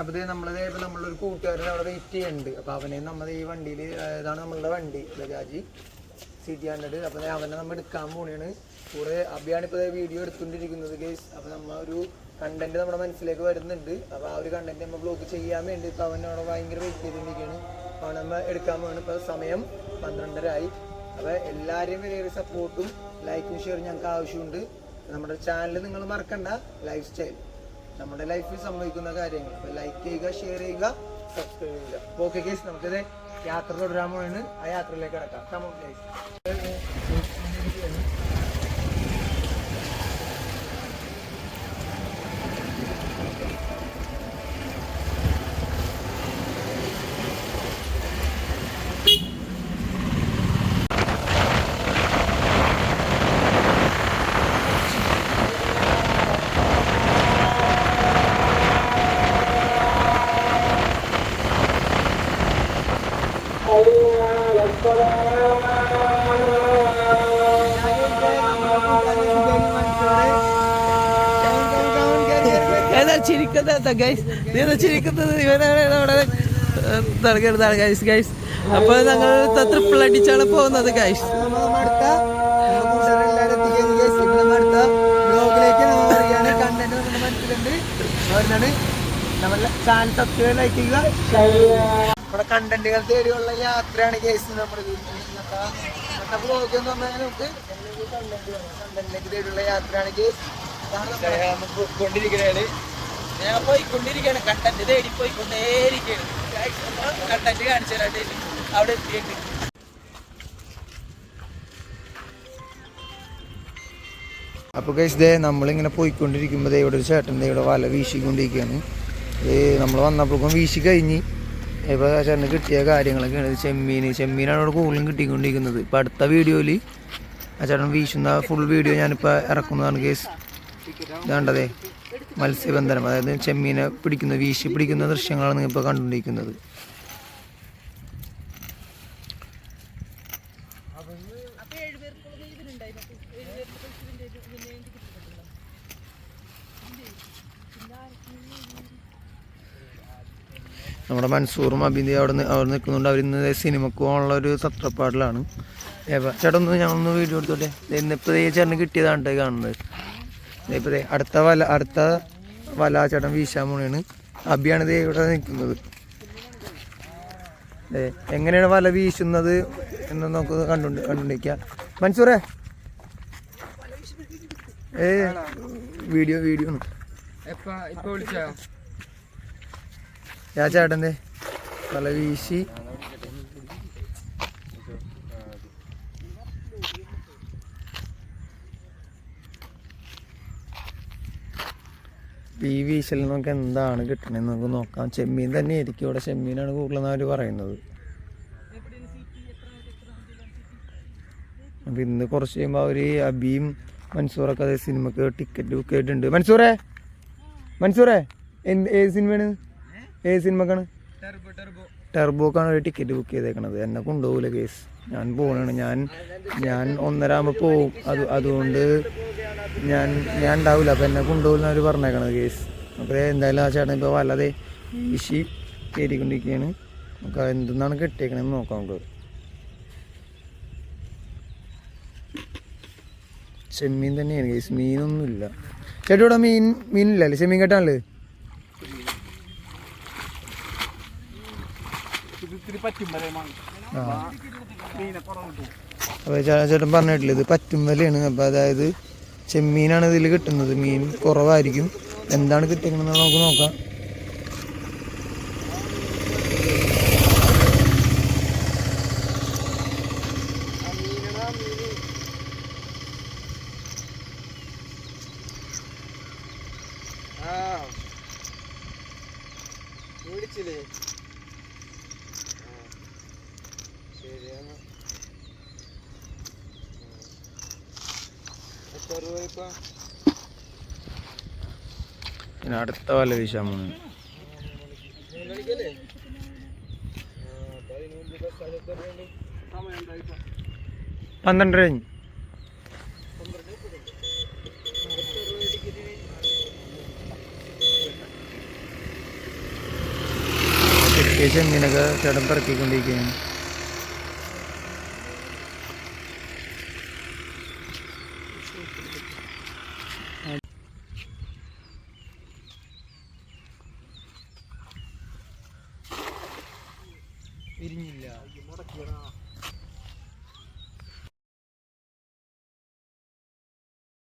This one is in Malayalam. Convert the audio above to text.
അപ്പൊ ഇപ്പൊ നമ്മളൊരു കൂട്ടുകാരൻ അവിടെ വെയിറ്റ് ചെയ്യുന്നുണ്ട്. അപ്പൊ അവനെ നമ്മൾ ഈ വണ്ടിയിൽ ഇതാണ് നമ്മളുടെ വണ്ടി ബജാജ് സിറ്റി ഹൺഡ്രഡ് അപ്പൊ അവനെ നമ്മൾ എടുക്കാൻ പോണിയാണ് കൂടെ അഭിയാണ് ഇപ്പൊ വീഡിയോ എടുത്തുകൊണ്ടിരിക്കുന്നത് കേസ് അപ്പൊ നമ്മ ഒരു കണ്ടന്റ് നമ്മുടെ മനസ്സിലേക്ക് വരുന്നുണ്ട്. അപ്പൊ ആ ഒരു കണ്ടന്റ് നമ്മൾ ബ്ലോക്ക് ചെയ്യാൻ വേണ്ടി ഇപ്പൊ അവനെ അവിടെ ഭയങ്കര വെയിറ്റ് ചെയ്തിരിക്കുകയാണ് അപ്പൊ നമ്മൾ എടുക്കാൻ പോവാണ്. ഇപ്പൊ സമയം പന്ത്രണ്ടര ആയി അപ്പൊ എല്ലാവരെയും വലിയൊരു സപ്പോർട്ടും ലൈക്കും ഷെയറും ഞങ്ങൾക്ക് ആവശ്യമുണ്ട്. നമ്മുടെ ചാനൽ നിങ്ങൾ മറക്കണ്ട. ലൈഫ് സ്റ്റൈൽ നമ്മുടെ ലൈഫിൽ സംഭവിക്കുന്ന കാര്യങ്ങൾ. അപ്പൊ ലൈക്ക് ചെയ്യുക ഷെയർ ചെയ്യുക സബ്സ്ക്രൈബ് ചെയ്യുക. ഓക്കെ കേസ് നമുക്കിത് യാത്ര തുടരാൻ പോയാണ് ആ യാത്രയിലേക്ക് കിടക്കാം. കമോൺ കേസ് ഏതാ ചിരിക്കുന്നത് ഗൈസ് നീ ചിരിക്കുന്നത്? ഇവനാണ് അവിടെ. നടക്കുന്നതാണ് ഗൈസ് ഗൈസ് അപ്പൊ ഞങ്ങൾ ട്രിപ്പിൾ അടിച്ചാണ് പോകുന്നത് ഗൈസ് ചാനൽ സബ്സ്ക്രൈബ് ലൈക്ക് ചെയ്യുക. നമ്മുടെ കണ്ടന്റുകൾ തേടിയുള്ള യാത്രയാണ് കേസ് നമ്മുടെ ഇന്നത്തെ ബ്ലോഗ് എന്ന് പറഞ്ഞാൽ നമുക്ക് കണ്ടന്റിലേക്ക് തേടിയുള്ള യാത്രയാണ് കേസ് കൊണ്ടിരിക്കുകയാണ് ഞാൻ പോയിക്കൊണ്ടിരിക്കുകയാണ്. കണ്ടന്റ് തേടി പോയിക്കൊണ്ടേയിരിക്കുകയാണ്. കണ്ടന്റ് കാണിച്ചു തരാണ്ട് അവിടെ എത്തിയിട്ട് അപ്പോൾ ഗൈസ് ദേ നമ്മളിങ്ങനെ പോയിക്കൊണ്ടിരിക്കുമ്പോൾ ദേ ഇവിടെ ഒരു ചേട്ടൻ ദേ ഇവിടെ വല വീശിക്കൊണ്ടിരിക്കുകയാണ്. നമ്മൾ വന്നപ്പോഴേക്കും വീശി കഴിഞ്ഞ് ഇപ്പോൾ ചേട്ടന് കിട്ടിയ കാര്യങ്ങളൊക്കെയാണ്. ചെമ്മീൻ ചെമ്മീനാണ് ഇവിടെ കൂടുതലും കിട്ടിക്കൊണ്ടിരിക്കുന്നത്. ഇപ്പോൾ അടുത്ത വീഡിയോയിൽ ആ ചേട്ടൻ വീശുന്ന ഫുൾ വീഡിയോ ഞാനിപ്പോൾ ഇറക്കുന്നതാണ് കേസ് ഇതാണ്ടതേ മത്സ്യബന്ധനം. അതായത് ചെമ്മീനെ പിടിക്കുന്ന വീശി പിടിക്കുന്ന ദൃശ്യങ്ങളാണ് നിങ്ങൾ ഇപ്പോൾ കണ്ടുകൊണ്ടിരിക്കുന്നത്. നമ്മുടെ മൻസൂറും അബിന്ദി അവിടെ നിന്ന് അവിടെ നിൽക്കുന്നുണ്ട്. അവർ ഇന്ന് സിനിമക്ക് പോകാനുള്ള ഒരു തത്രപ്പാടിലാണ്. ചേട്ടാ ഒന്ന് വീഡിയോ എടുത്തോട്ടെ? ഈ ചേട്ടന് കിട്ടിയതാണ് ട്ടോ കാണുന്നത്. ഇപ്പോൾ അടുത്ത വല അടുത്ത വല ചേട്ടൻ വീശാൻ പോണാണ്. അബിയാണ് ദേ ഇവിടെ നിൽക്കുന്നത്. എങ്ങനെയാണ് വല വീശുന്നത് എന്ന് നമുക്ക് കണ്ടു കണ്ടുകൊണ്ടിരിക്കുക മൻസൂറേ. ഏ വീഡിയോ വീഡിയോ ആണ്. ചേട്ടന്റെ? തല വീശി. പി വീശലിൽ നമുക്ക് എന്താണ് കിട്ടണേന്ന് നമുക്ക് നോക്കാം. ചെമ്മീൻ തന്നെ ആയിരിക്കും. ഇവിടെ ചെമ്മീനാണ് കൂടുതലെന്ന് അവർ പറയുന്നത്. അപ്പം ഇന്ന് കുറച്ച് കഴിയുമ്പോൾ അവർ അബിയും മൻസൂറൊക്കെ അതേ സിനിമക്ക് ടിക്കറ്റ് ബുക്ക് ആയിട്ടുണ്ട് മൻസൂറേ? മൻസൂറേ എന്ത് ഏത് സിനിമയാണ്? ഏത് സിനിമക്കാണ്? ടെർബോക്കാണ് ഒരു ടിക്കറ്റ് ബുക്ക് ചെയ്തേക്കണത്. എന്നെ കൊണ്ടുപോകില്ല കേസ്. ഞാൻ പോകണാണ് ഞാൻ ഞാൻ ഒന്നരാകുമ്പോൾ പോവും. അത് അതുകൊണ്ട് ഞാൻ ഞാൻ ഉണ്ടാവില്ല അപ്പം എന്നെ കൊണ്ടുപോകില്ല അവർ പറഞ്ഞേക്കണത് കേസ്. അപ്പോൾ എന്തായാലും ആ ചേട്ടൻ ഇപ്പോൾ വല്ലാതെ ഇഷി കയറിക്കൊണ്ടിരിക്കുകയാണ്. നമുക്ക് എന്തെന്നാണ് കെട്ടിയേക്കണതെന്ന് നോക്കാം നമുക്ക്. ചെമ്മീൻ തന്നെയാണ് കേസ്. മീനൊന്നുമില്ല. ചേട്ടൻ ഇവിടെ മീൻ മീനില്ലല്ലേ ചെമ്മീൻ കെട്ടാണല്ലേ ആ. അപ്പോൾ ചേട്ടൻ പറഞ്ഞിട്ടില്ല ഇത് പറ്റും വിലയാണ്. അപ്പോൾ അതായത് ചെമ്മീനാണ് ഇതിൽ കിട്ടുന്നത്. മീൻ കുറവായിരിക്കും. എന്താണ് കിട്ടുന്നത് നമുക്ക് നോക്കാം. എത്ര രൂപ ഇപ്പൊ പിന്നെ അടുത്ത വല വീശാൻ പോകുന്നു പന്ത്രണ്ട് കഴിഞ്ഞ്. ഈ ചെമ്മീനൊക്കെ ചേട്ടൻ പെറുക്കിക്കൊണ്ടിരിക്കുകയാണ്. Yeah.